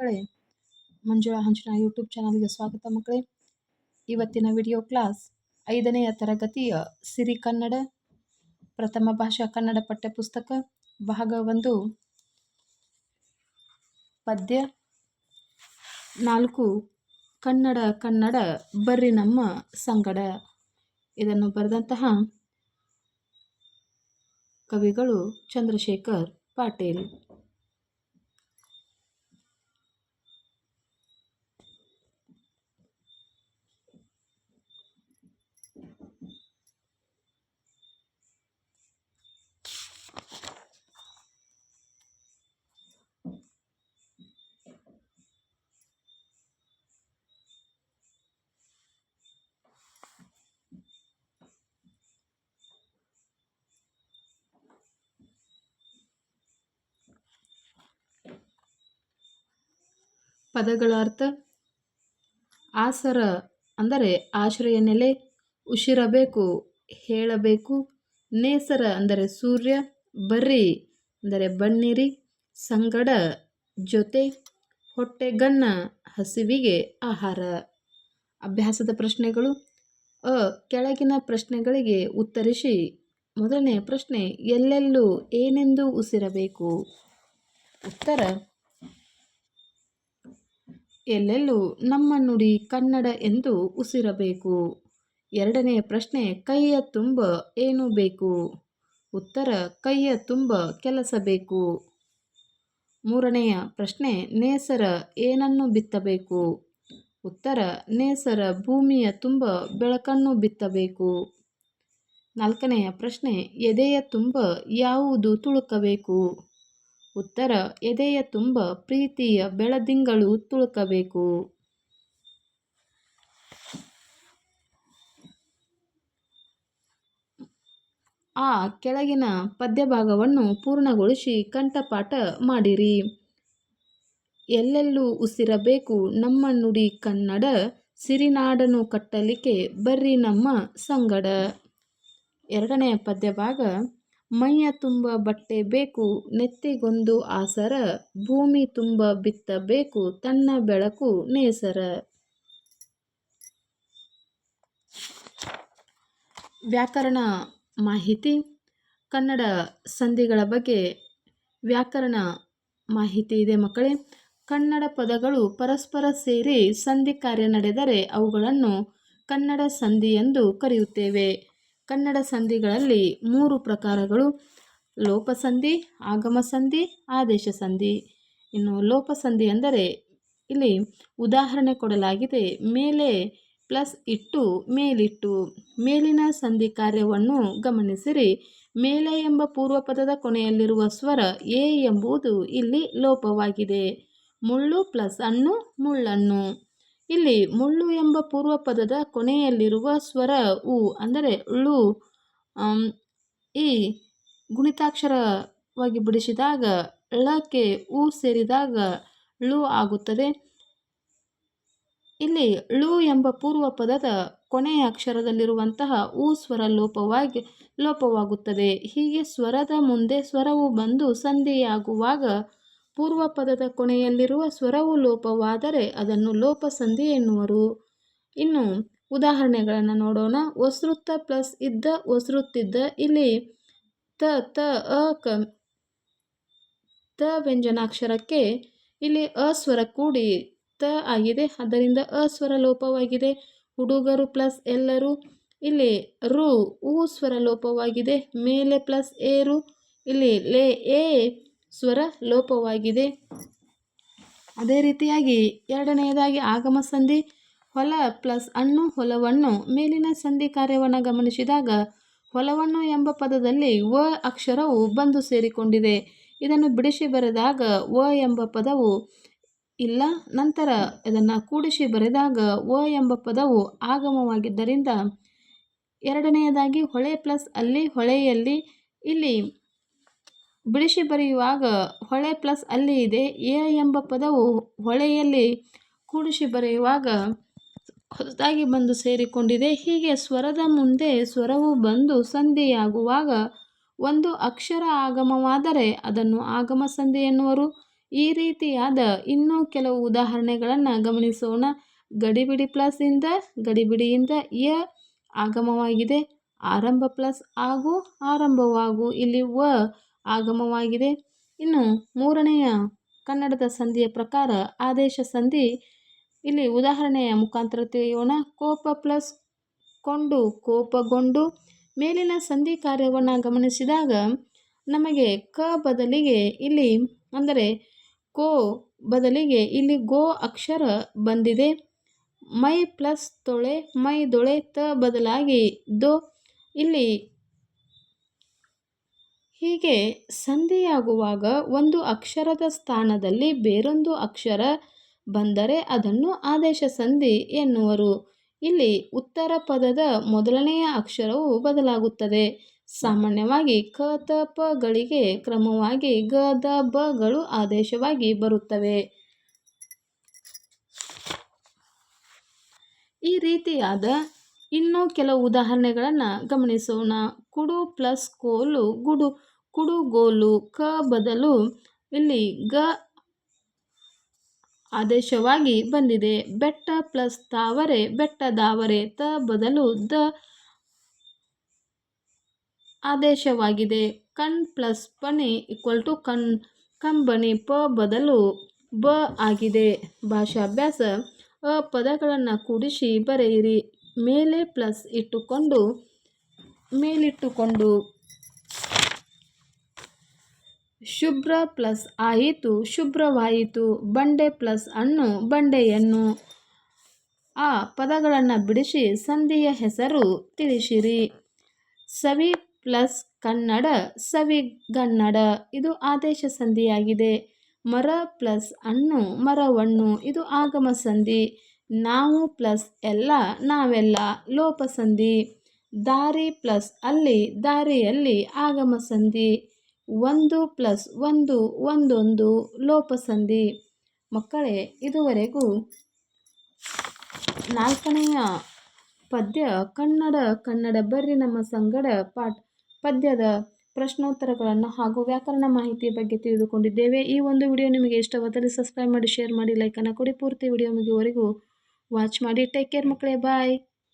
ಮಕ್ಕಳೇ, ಮಂಜುಳಾ ಹಂಚಿನ ಯೂಟ್ಯೂಬ್ ಚಾನಲ್ಗೆ ಸ್ವಾಗತ ಮಕ್ಕಳೇ. ಇವತ್ತಿನ ವಿಡಿಯೋ ಕ್ಲಾಸ್ ಐದನೆಯ ತರಗತಿಯ ಸಿರಿ ಕನ್ನಡ, ಪ್ರಥಮ ಭಾಷಾ ಕನ್ನಡ ಪಠ್ಯಪುಸ್ತಕ ಭಾಗ ಒಂದು ಪದ್ಯ ನಾಲ್ಕು, ಕನ್ನಡ ಕನ್ನಡ, ಬರ್ರಿ ನಮ್ಮ ಸಂಗಡ. ಇದನ್ನು ಬರೆದಂತಹ ಕವಿಗಳು ಚಂದ್ರಶೇಖರ್ ಪಾಟೀಲ್. ಪದಗಳ ಅರ್ಥ? ಆಸರ ಅಂದರೆ ಆಶ್ರಯ ನೆಲೆ, ಉಸಿರಬೇಕು, ಹೇಳಬೇಕು. ನೇಸರ ಅಂದರೆ ಸೂರ್ಯ, ಬರ್ರಿ ಅಂದರೆ ಬನ್ನಿರಿ. ಸಂಗಡ ಜೊತೆ ಹೊಟ್ಟೆಗನ್ನ ಹಸಿವಿಗೆ ಆಹಾರ. ಅಭ್ಯಾಸದ ಪ್ರಶ್ನೆಗಳು. ಅ, ಕೆಳಗಿನ ಪ್ರಶ್ನೆಗಳಿಗೆ ಉತ್ತರಿಸಿ. ಮೊದಲನೇ ಪ್ರಶ್ನೆ, ಎಲ್ಲೆಲ್ಲೂ ಏನೆಂದು ಉಸಿರಬೇಕು? ಉತ್ತರ ಎಲ್ಲೆಲ್ಲೂ ನಮ್ಮ ನುಡಿ ಕನ್ನಡ ಎಂದು ಉಸಿರಬೇಕು. ಎರಡನೆಯ ಪ್ರಶ್ನೆ, ಕೈಯ ತುಂಬ ಏನು ಬೇಕು? ಉತ್ತರ, ಕೈಯ ತುಂಬ ಕೆಲಸ ಬೇಕು. ಮೂರನೆಯ ಪ್ರಶ್ನೆ, ನೇಸರ ಏನನ್ನು ಬಿತ್ತಬೇಕು? ಉತ್ತರ, ನೇಸರ ಭೂಮಿಯ ತುಂಬ ಬೆಳಕನ್ನು ಬಿತ್ತಬೇಕು. ನಾಲ್ಕನೆಯ ಪ್ರಶ್ನೆ, ಎದೆಯ ತುಂಬ ಯಾವುದು ತುಳುಕಬೇಕು? ಉತ್ತರ, ಎದೆಯ ತುಂಬ ಪ್ರೀತಿಯ ಬೆಳದಿಂಗಳು ತುಳುಕಬೇಕು. ಆ ಕೆಳಗಿನ ಪದ್ಯಭಾಗವನ್ನು ಪೂರ್ಣಗೊಳಿಸಿ ಕಂಠಪಾಠ ಮಾಡಿರಿ. ಎಲ್ಲೆಲ್ಲೂ ಉಸಿರಬೇಕು ನಮ್ಮ ನುಡಿ ಕನ್ನಡ, ಸಿರಿನಾಡನು ಕಟ್ಟಲಿಕ್ಕೆ ಬರ್ರಿ ನಮ್ಮ ಸಂಗಡ. ಎರಡನೆಯ ಪದ್ಯಭಾಗ ಮೈಯ ತುಂಬ ಬಟ್ಟೆ ಬೇಕು, ನೆತ್ತಿಗೊಂದು ಆಸರ, ಭೂಮಿ ತುಂಬ ಬಿತ್ತಬೇಕು ತನ್ನ ಬೆಳಕು ನೇಸರ. ವ್ಯಾಕರಣ ಮಾಹಿತಿ, ಕನ್ನಡ ಸಂಧಿಗಳ ಬಗ್ಗೆ ವ್ಯಾಕರಣ ಮಾಹಿತಿ ಇದೆ ಮಕ್ಕಳೇ. ಕನ್ನಡ ಪದಗಳು ಪರಸ್ಪರ ಸೇರಿ ಸಂಧಿ ಕಾರ್ಯ ನಡೆದರೆ ಅವುಗಳನ್ನು ಕನ್ನಡ ಸಂಧಿ ಎಂದು ಕರೆಯುತ್ತೇವೆ. ಕನ್ನಡ ಸಂಧಿಗಳಲ್ಲಿ ಮೂರು ಪ್ರಕಾರಗಳು. ಲೋಪಸಂಧಿ ಆಗಮ ಸಂಧಿ ಆದೇಶ ಸಂಧಿ ಇನ್ನು ಲೋಪಸಂಧಿ ಅಂದರೆ ಇಲ್ಲಿ ಉದಾಹರಣೆ ಕೊಡಲಾಗಿದೆ. ಮೇಲೆ ಪ್ಲಸ್ ಇಟ್ಟು ಮೇಲಿಟ್ಟು. ಮೇಲಿನ ಸಂಧಿ ಕಾರ್ಯವನ್ನು ಗಮನಿಸಿರಿ. ಮೇಲೆ ಎಂಬ ಪೂರ್ವಪದದ ಕೊನೆಯಲ್ಲಿರುವ ಸ್ವರ ಎ ಎಂಬುದು ಇಲ್ಲಿ ಲೋಪವಾಗಿದೆ. ಮುಳ್ಳು ಪ್ಲಸ್ ಅನ್ನು ಮುಳ್ಳನ್ನು. ಇಲ್ಲಿ ಮುಳ್ಳು ಎಂಬ ಪೂರ್ವ ಪದದ ಕೊನೆಯಲ್ಲಿರುವ ಸ್ವರ ಉ ಅಂದರೆ ಳು. ಈ ಗುಣಿತಾಕ್ಷರವಾಗಿ ಬಿಡಿಸಿದಾಗ ಳಕ್ಕೆ ಉ ಸೇರಿದಾಗ ಳು ಆಗುತ್ತದೆ. ಇಲ್ಲಿ ಳು ಎಂಬ ಪೂರ್ವ ಪದದ ಕೊನೆಯ ಅಕ್ಷರದಲ್ಲಿರುವಂತಹ ಉ ಸ್ವರ ಲೋಪವಾಗಿ, ಲೋಪವಾಗುತ್ತದೆ. ಹೀಗೆ ಸ್ವರದ ಮುಂದೆ ಸ್ವರವು ಬಂದು ಸಂಧಿಯಾಗುವಾಗ ಪೂರ್ವ ಪದದ ಕೊನೆಯಲ್ಲಿರುವ ಸ್ವರವು ಲೋಪವಾದರೆ ಅದನ್ನು ಲೋಪಸಂಧಿ ಎನ್ನುವರು. ಇನ್ನು ಉದಾಹರಣೆಗಳನ್ನು ನೋಡೋಣ. ವಸೃತ್ತ ಪ್ಲಸ್ ಇದ್ದ ವಸೃತ್ತಿದ್ದ ಇಲ್ಲಿ ತ ತ, ಅ, ಕ, ತ ವ್ಯಂಜನಾಕ್ಷರಕ್ಕೆ ಇಲ್ಲಿ ಅಸ್ವರ ಕೂಡಿ ತ ಆಗಿದೆ. ಆದ್ದರಿಂದ ಅಸ್ವರ ಲೋಪವಾಗಿದೆ. ಹುಡುಗರು ಪ್ಲಸ್ ಎಲ್ಲರೂ ಇಲ್ಲಿ ರು, ಉ ಸ್ವರ ಲೋಪವಾಗಿದೆ. ಮೇಲೆ ಪ್ಲಸ್ ಏರು ಇಲ್ಲಿ ಲೇ, ಎ ಸ್ವರ ಲೋಪವಾಗಿದೆ. ಅದೇ ರೀತಿಯಾಗಿ ಎರಡನೆಯದಾಗಿ ಆಗಮ ಸಂಧಿ, ಹೊಲ ಪ್ಲಸ್ ಅಣ್ಣು ಹೊಲವನ್ನು ಮೇಲಿನ ಸಂಧಿ ಕಾರ್ಯವನ್ನು ಗಮನಿಸಿದಾಗ ಹೊಲವನ್ನು ಎಂಬ ಪದದಲ್ಲಿ ವ ಅಕ್ಷರವು ಬಂದು ಸೇರಿಕೊಂಡಿದೆ. ಇದನ್ನು ಬಿಡಿಸಿ ಬರೆದಾಗ ವ ಎಂಬ ಪದವು ಇಲ್ಲ, ನಂತರ ಇದನ್ನು ಕೂಡಿಸಿ ಬರೆದಾಗ ವ ಎಂಬ ಪದವು ಆಗಮವಾಗಿದ್ದರಿಂದ ಎರಡನೆಯದಾಗಿ ಹೊಳೆ ಪ್ಲಸ್ ಅಲ್ಲಿ, ಹೊಳೆಯಲ್ಲಿ, ಇಲ್ಲಿ ಬಿಡಿಸಿ ಬರೆಯುವಾಗ ಹೊಳೆ ಪ್ಲಸ್ ಅಲ್ಲಿ ಇದೆ. ಎ ಎಂಬ ಪದವು ಹೊಳೆಯಲ್ಲಿ ಕೂಡಿಸಿ ಬರೆಯುವಾಗ ಹೊಸದಾಗಿ ಬಂದು ಸೇರಿಕೊಂಡಿದೆ. ಹೀಗೆ ಸ್ವರದ ಮುಂದೆ ಸ್ವರವು ಬಂದು ಸಂಧಿಯಾಗುವಾಗ ಒಂದು ಅಕ್ಷರ ಆಗಮವಾದರೆ ಅದನ್ನು ಆಗಮ ಸಂಧಿ ಎನ್ನುವರು. ಈ ರೀತಿಯಾದ ಇನ್ನೂ ಕೆಲವು ಉದಾಹರಣೆಗಳನ್ನು ಗಮನಿಸೋಣ. ಗಡಿಬಿಡಿ ಪ್ಲಸ್ ಇಂದ ಗಡಿಬಿಡಿಯಿಂದ ಯ ಆಗಮವಾಗಿದೆ. ಆರಂಭ ಪ್ಲಸ್ ಆಗು, ಆರಂಭವಾಗು. ಇಲ್ಲಿ ವ ಆಗಮವಾಗಿದೆ. ಇನ್ನು ಮೂರನೆಯ ಕನ್ನಡದ ಸಂಧಿಯ ಪ್ರಕಾರ ಆದೇಶ ಸಂಧಿ. ಇಲ್ಲಿ ಉದಾಹರಣೆಯ ಮುಖಾಂತರ ತಿಳಿಯೋಣ. ಕೋಪ ಪ್ಲಸ್ ಕೊಂಡು ಕೋಪಗೊಂಡು ಮೇಲಿನ ಸಂಧಿ ಕಾರ್ಯವನ್ನು ಗಮನಿಸಿದಾಗ ನಮಗೆ ಕ ಬದಲಿಗೆ ಇಲ್ಲಿ ಅಂದರೆ ಕೋ ಬದಲಿಗೆ ಇಲ್ಲಿ ಗೋ ಅಕ್ಷರ ಬಂದಿದೆ. ಮೈ ಪ್ಲಸ್ ತೊಳೆ ಮೈ ದೊಳೆ ತ ಬದಲಾಗಿ ದೊ. ಇಲ್ಲಿ ಹೀಗೆ ಸಂಧಿಯಾಗುವಾಗ ಒಂದು ಅಕ್ಷರದ ಸ್ಥಾನದಲ್ಲಿ ಬೇರೊಂದು ಅಕ್ಷರ ಬಂದರೆ ಅದನ್ನು ಆದೇಶ ಸಂಧಿ ಎನ್ನುವರು. ಇಲ್ಲಿ ಉತ್ತರ ಪದದ ಮೊದಲನೆಯ ಅಕ್ಷರವು ಬದಲಾಗುತ್ತದೆ. ಸಾಮಾನ್ಯವಾಗಿ ಕ, ತ ಪಗಳಿಗೆ ಕ್ರಮವಾಗಿ ಗ, ದ ಬಗಳು ಆದೇಶವಾಗಿ ಬರುತ್ತವೆ. ಈ ರೀತಿಯಾದ ಇನ್ನೂ ಕೆಲವು ಉದಾಹರಣೆಗಳನ್ನು ಗಮನಿಸೋಣ. ಕುಡು ಪ್ಲಸ್ ಕೋಲು ಗುಡು. ಕುಡುಗೋಲು ಕ ಬದಲು ಇಲ್ಲಿ ಗ ಆದೇಶವಾಗಿ ಬಂದಿದೆ. ಬೆಟ್ಟ ಪ್ಲಸ್ ತಾವರೆ ಬೆಟ್ಟದಾವರೆ ತ ಬದಲು ದ ಆದೇಶವಾಗಿದೆ. ಕಣ್ ಪ್ಲಸ್ ಪಣಿ ಈಕ್ವಲ್ ಟು ಕಣ್, ಕಂಬನಿ ಪ ಬದಲು ಬ ಆಗಿದೆ. ಭಾಷಾಭ್ಯಾಸ, ಅ ಪದಗಳನ್ನು ಕೂಡಿಸಿ ಬರೆಯಿರಿ. ಮೇಲೆ ಪ್ಲಸ್ ಇಟ್ಟುಕೊಂಡು, ಮೇಲಿಟ್ಟುಕೊಂಡು. ಶುಭ್ರ ಪ್ಲಸ್ ಆಯಿತು, ಶುಭ್ರವಾಯಿತು. ಬಂಡೆ ಪ್ಲಸ್ ಅಣ್ಣು ಬಂಡೆಯನ್ನು. ಆ ಪದಗಳನ್ನು ಬಿಡಿಸಿ ಸಂಧಿಯ ಹೆಸರು ತಿಳಿಸಿರಿ. ಸವಿ ಪ್ಲಸ್ ಕನ್ನಡ ಸವಿಗನ್ನಡ ಇದು ಆದೇಶ ಸಂಧಿಯಾಗಿದೆ. ಮರ ಪ್ಲಸ್ ಹಣ್ಣು, ಮರವಣ್ಣು. ಇದು ಆಗಮ ಸಂಧಿ. ನಾವು ಪ್ಲಸ್ ಎಲ್ಲ, ನಾವೆಲ್ಲ. ಲೋಪ ಸಂಧಿ. ದಾರಿ ಪ್ಲಸ್ ಅಲ್ಲಿ, ದಾರಿಯಲ್ಲಿ ಆಗಮ ಸಂಧಿ. ಒಂದು ಪ್ಲಸ್ ಒಂದು ಒಂದೊಂದು ಲೋಪಸಂಧಿ. ಮಕ್ಕಳೇ, ಇದುವರೆಗೂ ನಾಲ್ಕನೆಯ ಪದ್ಯ ಕನ್ನಡ ಕನ್ನಡ ಬರ್ರಿ ನಮ್ಮ ಸಂಗಡ ಪಾಠ ಪದ್ಯದ ಪ್ರಶ್ನೋತ್ತರಗಳನ್ನು ಹಾಗೂ ವ್ಯಾಕರಣ ಮಾಹಿತಿಯ ಬಗ್ಗೆ ತಿಳಿದುಕೊಂಡಿದ್ದೇವೆ. ಈ ಒಂದು ವಿಡಿಯೋ ನಿಮಗೆ ಇಷ್ಟವಾದಲ್ಲಿ ಸಬ್ಸ್ಕ್ರೈಬ್ ಮಾಡಿ, ಶೇರ್ ಮಾಡಿ, ಲೈಕನ್ನು ಕೊಡಿ. ಪೂರ್ತಿ ವಿಡಿಯೋ ಮುಗಿಯುವವರೆಗೂ ವಾಚ್ ಮಾಡಿ. ಟೇಕ್ ಕೇರ್ ಮಕ್ಕಳೇ ಬಾಯ್